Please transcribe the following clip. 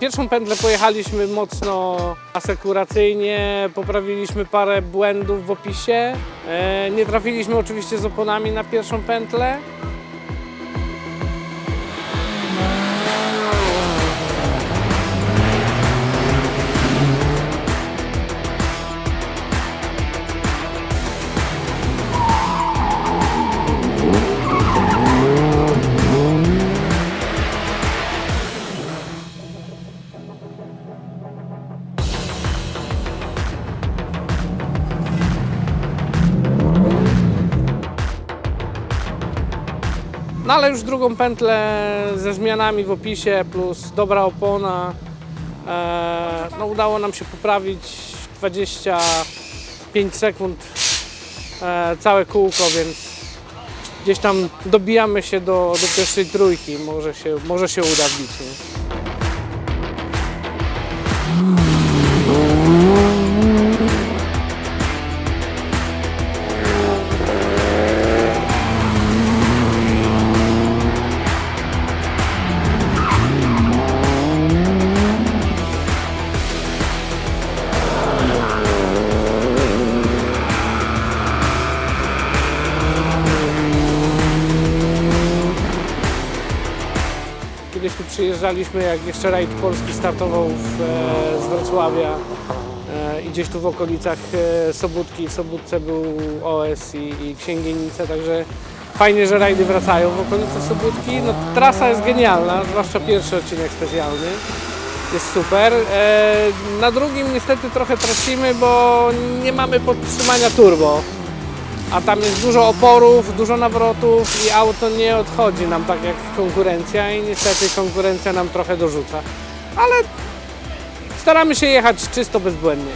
Pierwszą pętlę pojechaliśmy mocno asekuracyjnie, poprawiliśmy parę błędów w opisie. E, Nie trafiliśmy oczywiście z oponami na pierwszą pętlę. No ale już drugą pętlę ze zmianami w opisie plus dobra opona. E, no udało nam się poprawić 25 sekund e, całe kółko, więc gdzieś tam dobijamy się do, do pierwszej trójki. Może się, może się uda wbić. Nie? Kiedyś tu przyjeżdżaliśmy, jak jeszcze rajd polski startował w, e, z Wrocławia e, i gdzieś tu w okolicach e, Sobótki. W Sobótce był OS i, i Księgienice, także fajnie, że rajdy wracają w okolice Sobótki. No, trasa jest genialna, zwłaszcza pierwszy odcinek specjalny. Jest super. E, na drugim niestety trochę tracimy, bo nie mamy podtrzymania turbo a tam jest dużo oporów, dużo nawrotów i auto nie odchodzi nam tak jak konkurencja i niestety konkurencja nam trochę dorzuca. Ale staramy się jechać czysto bezbłędnie.